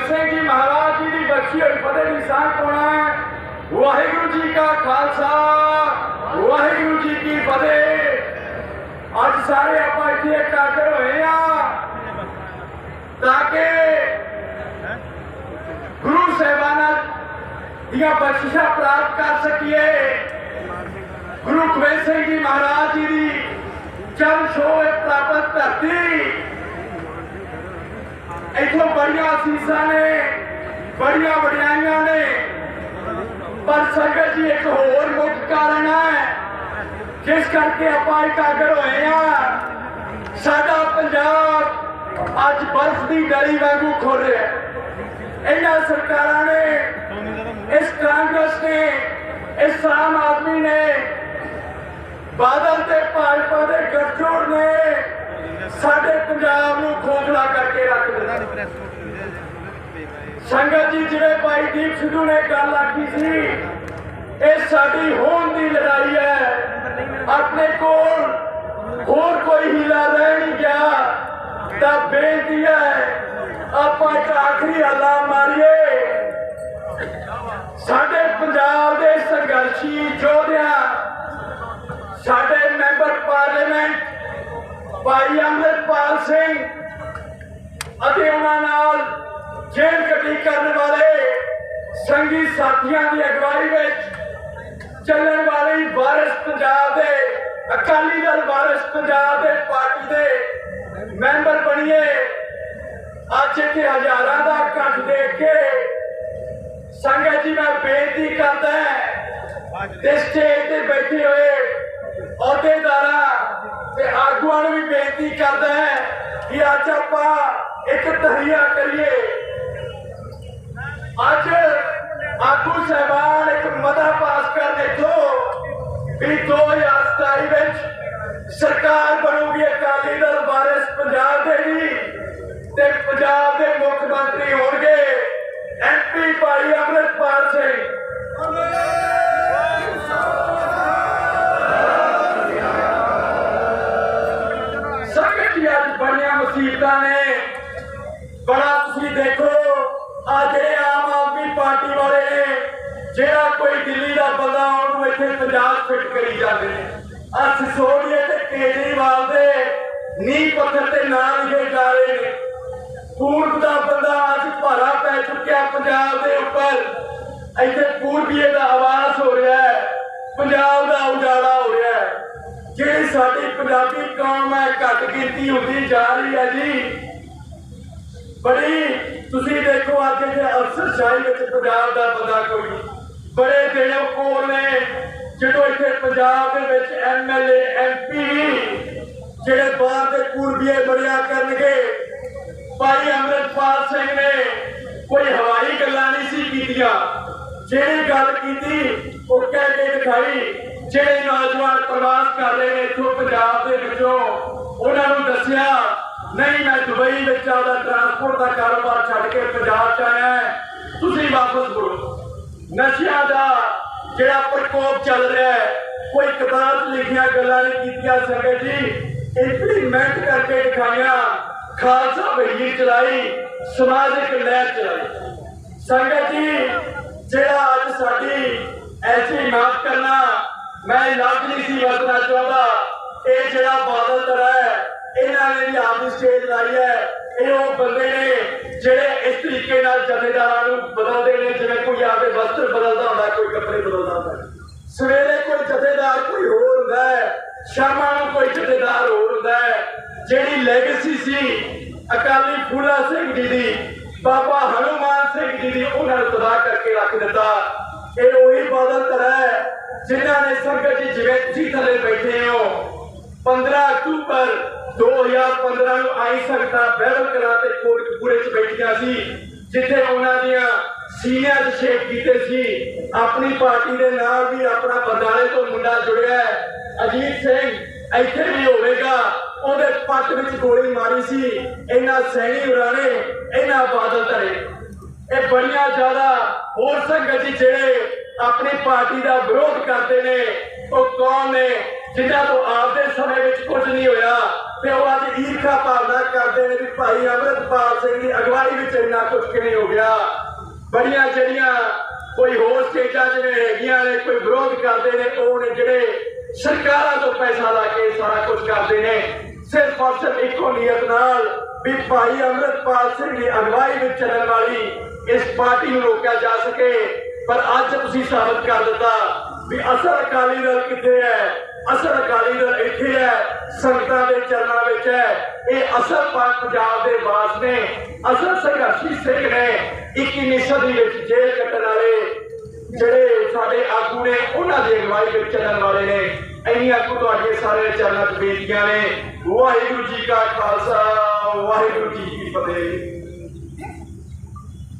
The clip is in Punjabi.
ਗੋਬਿੰਦ ਸਿੰਘ ਜੀ ਮਹਾਰਾਜ ਜੀ ਦੀ ਬਖਸ਼ੀ ਹੋਈ ਫਤਿਹ ਦੀ ਸਾਂਝ ਪਾਉਣਾ ਹੈ ਵਾਹਿਗੁਰੂ ਜੀ ਕਾ ਖਾਲਸਾ ਵਾਹਿਗੁਰੂ ਜੀ ਕੀ ਫਤਿਹ ਅੱਜ ਸਾਰੇ ਆਪਾਂ ਇੱਥੇ ਇਕੱਠ ਹੋਏ ਆ ਤਾਂ ਕਿ ਗੁਰੂ ਸਾਹਿਬਾਨਾਂ ਦੀਆਂ ਬਖਸ਼ਿਸ਼ਾਂ ਪ੍ਰਾਪਤ ਕਰ ਸਕੀਏ ਗੁਰੂ ਗੋਬਿੰਦ ਸਿੰਘ ਜੀ ਮਹਾਰਾਜ ਜੀ ਦੀ ਚਰਨ ਛੋਹ ਪ੍ਰਾਪਤ ਧਰਤੀ ਇੱਥੋਂ ਬੜੀਆਂ ਅਸੀਸਾਂ ਨੇ, ਬੜੀਆਂ ਵਡਿਆਈਆਂ ਨੇ। ਪਰ ਸੰਗਤ ਜੀ, ਇੱਕ ਹੋਰ ਮੁੱਖ ਕਾਰਨ ਹੈ, ਜਿਸ ਕਰਕੇ ਆਪਾਂ ਇਕਾਗਰ ਹੋਏ ਆ ਸਾਡਾ ਪੰਜਾਬ ਅੱਜ ਬਰਫ਼ ਦੀ ਡਲੀ ਵਾਂਗੂ ਖੁਰ ਰਿਹਾ ਇਹਨਾਂ ਸਰਕਾਰਾਂ ਨੇ, ਇਸ ਕਾਂਗਰਸ ਨੇ, ਇਸ ਆਮ ਆਦਮੀ ਨੇ, ਬਾਦਲ ਤੇ ਭਾਜਪਾ ਦੇ ਗੱਠਜੋੜ ਨੇ ਸਾਡੇ ਪੰਜਾਬ ਨੂੰ ਖੋਖਲਾ ਕਰਕੇ ਰੱਖ ਦਿੱਤਾ ਸੰਗਤ ਜੀ, ਜਿਵੇਂ ਭਾਈ ਦੀਪ ਸਿੱਧੂ ਨੇ ਗੱਲ ਆਖੀ ਸੀ, ਇਹ ਸਾਡੀ ਹੋਣ ਦੀ ਲੜਾਈ ਹੈ। ਆਪਣੇ ਕੋਲ ਹੋਰ ਕੋਈ ਹੀਲਾ ਰਹਿ ਨਹੀਂ ਗਿਆ। ਤਾਂ ਬੇਨਤੀ ਹੈ, ਆਪਾਂ ਇੱਕ ਆਖਰੀ ਹੱਲਾ ਮਾਰੀਏ। ਸਾਡੇ ਪੰਜਾਬ ਦੇ ਸੰਘਰਸ਼ੀ ਯੋਧਿਆਂ, ਸਾਡੇ ਮੈਂਬਰ ਪਾਰਲੀਮੈਂਟ ਭਾਈ ਅੰਮ੍ਰਿਤਪਾਲ ਸਿੰਘ ਅਤੇ ਉਹਨਾਂ ਨਾਲ ਜੇਲ੍ਹ ਕੱਟੀ ਕਰਨ ਵਾਲੇ ਸੰਗੀ ਸਾਥੀਆਂ ਦੀ ਅਗਵਾਈ ਵਿੱਚ ਚੱਲਣ ਵਾਲੀ ਵਾਰਿਸ ਪੰਜਾਬ ਦੇ, ਅਕਾਲੀ ਦਲ ਵਾਰਿਸ ਪੰਜਾਬ ਦੇ ਪਾਰਟੀ ਦੇ ਮੈਂਬਰ ਬਣੀਏ। ਅੱਜ ਇੱਥੇ ਹਜ਼ਾਰਾਂ ਦਾ ਇਕੱਠ ਦੇਖ ਕੇ ਸੰਗਤ ਜੀ ਮੈਂ ਬੇਨਤੀ ਕਰਦਾ ਹਾਂ, ਤੇ ਸਟੇਜ ਤੇ ਬੈਠੇ ਹੋਏ ਅਹੁਦੇਦਾਰਾਂ ਤੇ ਆਗੂਆਂ ਨੂੰ ਵੀ ਬੇਨਤੀ ਕਰਦਾ ਹੈ ਕਿ ਅੱਜ ਆਪਾਂ ਇੱਕ ਤਹਰੀਆ ਕਰੀਏ। ਅੱਜ ਆਗੂ ਸਹਿਬਾਨ ਇੱਕ ਮਤਾ ਪਾਸ ਕਰ ਦੇਖੋ ਵੀ 2027 ਵਿੱਚ ਸਰਕਾਰ ਬਣੂਗੀ ਅਕਾਲੀ ਦਲ ਵਾਰਿਸ ਪੰਜਾਬ ਦੇ ਹੀ ਤੇ ਪੰਜਾਬ ਦੇ ਮੁੱਖ ਮੰਤਰੀ ਹੋਣਗੇ ਐਮਪੀ ਭਾਈ ਅੰਮ੍ਰਿਤਪਾਲ ਸਿੰਘ। ਆ ਜਿਹੜੇ ਆਮ ਆਦਮੀ ਪਾਰਟੀ ਵਾਲੇ ਨੇ ਜਿਹੜਾ ਕੋਈ ਦਿੱਲੀ ਦਾ ਬੰਦਾ ਆਉਣ ਇੱਥੇ ਪੰਜਾਬ ਫਿੱਟ ਕਰੀ ਜਾਂਦੇ ਨੇ। ਆ ਸਿਸੋੜੀਏ ਤੇ ਕੇਜਰੀਵਾਲ ਦੇ ਨੀਂਹ ਪੱਥਰ ਤੇ ਨਾਂ ਲਿਖੇ ਜਾ ਰਹੇ ਨੇ। ਪੂਰਬ ਦਾ ਬੰਦਾ ਅੱਜ ਭਾਰਾ ਪੈ ਚੁੱਕਿਆ ਪੰਜਾਬ ਦੇ ਉੱਪਰ। ਇੱਥੇ ਪੂਰਬੀਏ ਦਾ ਆਵਾਜ਼ ਹੋ ਰਿਹਾ ਹੈ। ਪੰਜਾਬ ਦਾ ਉਜਾੜਾ ਹੋ ਰਿਹਾ ਹੈ। ਜਿਹੜੀ ਸਾਡੀ ਪੰਜਾਬੀ ਕੌਮ ਹੈ, ਘੱਟ ਕੀਤੀ ਹੁੰਦੀ ਜਾ ਰਹੀ ਹੈ ਜੀ। ਬੜੀ, ਤੁਸੀਂ ਦੇਖੋ ਅੱਜ ਦੇ ਅਫਸਰਸ਼ਾਹੀ ਵਿੱਚ ਪੰਜਾਬ ਦਾ ਬੰਦਾ ਕੋਈ ਬੜੇ ਦਿਨ ਨੇ। ਜਦੋਂ ਇੱਥੇ ਪੰਜਾਬ ਦੇ ਵਿੱਚ ਐਮਐਲਏ ਐਮਪੀ ਜਿਹੜੇ ਬਾਹਰ ਦੇ ਪੂਰਬੀਏ ਬੜਿਆ ਕਰਨਗੇ। ਭਾਈ ਅੰਮ੍ਰਿਤਪਾਲ ਸਿੰਘ ਨੇ ਕੋਈ ਹਵਾਈ ਗੱਲਾਂ ਨਹੀਂ ਸੀ ਕੀਤੀਆਂ। ਜਿਹੜੀ ਗੱਲ ਕੀਤੀ, ਉਹ ਕਹਿ ਕੇ ਦਿਖਾਈ, ਜਿਹੜੇ ਨੌਜਵਾਨ ਪ੍ਰਵਾਸ ਕਰ ਰਹੇ ਨੇ ਇੱਥੋਂ ਪੰਜਾਬ ਦੇ ਵਿੱਚੋਂ। ਨਹੀਂ, ਮੈਂ ਦੁਬਈ ਵਿੱਚ ਆਪਦਾ ਟਰਾਂਸਪੋਰਟ ਦਾ ਕਾਰੋਬਾਰ ਛੱਡ ਕੇ ਪੰਜਾਬ ਚ ਆਇਆ ਤੁਸੀਂ ਵਾਪਸ ਮੁੜੋ ਨਸ਼ਿਆਂ ਦਾ ਜਿਹੜਾ ਪ੍ਰਕੋਪ ਚੱਲ ਰਿਹਾ ਹੈ, ਕੋਈ ਕਿਤਾਬ ਲਿਖੀਆਂ ਗੱਲਾਂ ਨਹੀਂ ਕੀਤੀਆਂ ਸੰਗਤ ਜੀ। ਇੰਪਲੀਮੈਂਟ ਕਰਕੇ ਦਿਖਾਈਆਂ, ਖਾਲਸਾ ਵਹੀਰ ਚਲਾਈ ਸਮਾਜਿਕ ਲਹਿਰ ਚਲਾਈ। ਸੰਗਤ ਜੀ, ਜਿਹੜਾ ਅੱਜ ਸਾਡੀ ਐਸੀ ਮਾਫ ਕਰਨਾ, ਮੈਂ ਇਲਾਜ ਨਹੀਂ ਸੀ, ਵਰਤਣਾ ਚਾਹੁੰਦਾ। ਇਹ ਜਿਹੜਾ ਬਾਦਲ ਤਰਾ ਹੈ ਇਹਨਾਂ ਨੇ ਵੀ ਆਪਦੀ ਸਟੇਜ ਲਾਈ ਹੈ। ਇਹ ਉਹ ਬੰਦੇ ਨੇ ਜਿਹੜੇ ਇਸ ਤਰੀਕੇ ਨਾਲ ਜਥੇਦਾਰਾਂ ਨੂੰ ਬਦਲਦੇ ਨੇ, ਜਿਵੇਂ ਕੋਈ ਆਪਦੇ ਵਸਤਰ ਬਦਲਦਾ ਹੁੰਦਾ, ਕੋਈ ਕੱਪੜੇ ਬਦਲਦਾ ਹੁੰਦਾ। ਸਵੇਰੇ ਕੋਈ ਜਥੇਦਾਰ ਕੋਈ ਹੋਰ ਹੁੰਦਾ ਹੈ, ਸ਼ਾਮਾਂ ਨੂੰ ਕੋਈ ਜਥੇਦਾਰ ਹੋਰ ਹੁੰਦਾ ਹੈ। ਜਿਹੜੀ ਲੈਗੇਸੀ ਸੀ, ਅਕਾਲੀ ਫੂਲਾ ਸਿੰਘ ਜੀ ਦੀ, ਬਾਬਾ ਹਨੂਮਾਨ ਸਿੰਘ ਜੀ ਦੀ, ਉਹਨਾਂ ਨੂੰ ਤਬਾਹ ਕਰਕੇ ਰੱਖ ਦਿੱਤਾ। ਇਹ ਉਹੀ ਬਾਦਲ ਤਰਾ ਹੈ, ਜਿਨ੍ਹਾਂ ਨੇ ਸੰਗਤ ਜੀ ਜਿਵੇਂ ਤੁਸੀਂ ਥੱਲੇ ਬੈਠੇ ਹੋ। 15 ਅਕਤੂਬਰ 2015 ਨੂੰ ਆਈ ਸੰਗਤਾਂ ਬਹਿਰਲ ਕਰਾ ਤੇ ਕੋਟਕਪੂਰੇ ਚ ਬੈਠੀਆਂ ਸੀ, ਜਿੱਥੇ ਉਹਨਾਂ ਦੀਆਂ ਸੀਨੀਅਰ ਚ ਕੀਤੇ ਸੀ। ਆਪਣੀ ਪਾਰਟੀ ਦੇ ਨਾਲ ਵੀ ਆਪਣਾ ਬਰਨਾਲੇ ਤੋਂ ਮੁੰਡਾ ਜੁੜਿਆ ਅਜੀਤ ਸਿੰਘ ਇੱਥੇ ਵੀ ਹੋਵੇਗਾ। ਉਹਦੇ ਪੱਟ ਵਿੱਚ ਗੋਲੀ ਮਾਰੀ ਸੀ। ਇਹਨਾਂ ਸੈਣੀ ਉਰਾਣੇ ਇਹਨਾਂ ਬਾਦਲ ਧਰੇ। ਇਹ ਬੜੀਆਂ ਜ਼ਿਆਦਾ ਹੋਰ ਸੰਗਤ ਜੀ ਜਿਹੜੇ ਆਪਣੀ ਪਾਰਟੀ ਦਾ ਵਿਰੋਧ ਕਰਦੇ ਨੇ, ਉਹ ਕੌਣ ਨੇ, ਜਿਨ੍ਹਾਂ ਤੋਂ ਆਪਦੇ ਸਮੇਂ ਵਿੱਚ ਕੁਝ ਨਹੀਂ ਹੋਇਆ। ਤੇ ਉਹ ਅੱਜ ਈਰਖਾ ਭਾਵਨਾ ਕਰਦੇ ਨੇ ਵੀ ਭਾਈ ਅੰਮ੍ਰਿਤਪਾਲ ਸਿੰਘ ਦੀ ਅਗਵਾਈ ਵਿੱਚ ਇੰਨਾ ਕੁਝ ਕਿਵੇਂ ਹੋ ਗਿਆ? ਬੜੀਆਂ ਜਿਹੜੀਆਂ ਕੋਈ ਹੋਰ ਸਟੇਟਾਂ ਜਿਵੇਂ ਹੈਗੀਆਂ ਨੇ, ਕੋਈ ਵਿਰੋਧ ਕਰਦੇ ਨੇ, ਉਹ ਨੇ ਜਿਹੜੇ ਸਰਕਾਰਾਂ ਤੋਂ ਪੈਸਾ ਲਾ ਕੇ ਸਾਰਾ ਕੁਝ ਕਰਦੇ ਨੇ। ਸਿਰਫ ਔਰ ਸਿਰਫ ਇੱਕੋ ਨੀਅਤ ਨਾਲ ਵੀ ਭਾਈ ਅੰਮ੍ਰਿਤਪਾਲ ਸਿੰਘ ਦੀ ਅਗਵਾਈ ਵਿੱਚ ਚੱਲਣ ਵਾਲੀ ਇਸ ਪਾਰਟੀ ਨੂੰ ਰੋਕਿਆ ਜਾ ਸਕੇ। ਪਰ ਅੱਜ ਤੁਸੀਂ ਸਾਬਤ ਕਰ ਦਿੱਤਾ ਵੀ ਅਸਲ ਅਕਾਲੀ ਦਲ ਕਿੱਥੇ ਹੈ? ਅਸਲ ਅਕਾਲੀ ਦਲ ਇੱਥੇ ਹੈ, ਸੰਗਤਾਂ ਦੇ ਚਰਨਾਂ ਵਿੱਚ ਹੈ। ਇਹ ਅਸਲ ਪੰਜਾਬ ਦੇ ਵਾਸ ਨੇ। ਅਸਲ ਸੰਘਰਸ਼ੀ ਸਿੰਘ ਨੇ 21ਵੀਂ ਸਦੀ ਵਿੱਚ ਜੇਲ੍ਹ ਕੱਟਣ ਵਾਲੇ ਜਿਹੜੇ ਸਾਡੇ ਆਗੂ ਨੇ, ਉਹਨਾਂ ਦੀ ਅਗਵਾਈ ਵਿੱਚ ਚੱਲਣ ਵਾਲੇ ਨੇ। ਇੰਨੀਆਂ ਕੁ ਤੁਹਾਡੇ ਸਾਰੇ ਚਰਨਾਂ 'ਚ ਬੇਨਤੀਆਂ ਨੇ। ਵਾਹਿਗੁਰੂ ਜੀ ਕਾ ਖਾਲਸਾ, ਵਾਹਿਗੁਰੂ ਜੀ ਕੀ ਫਤਿਹ।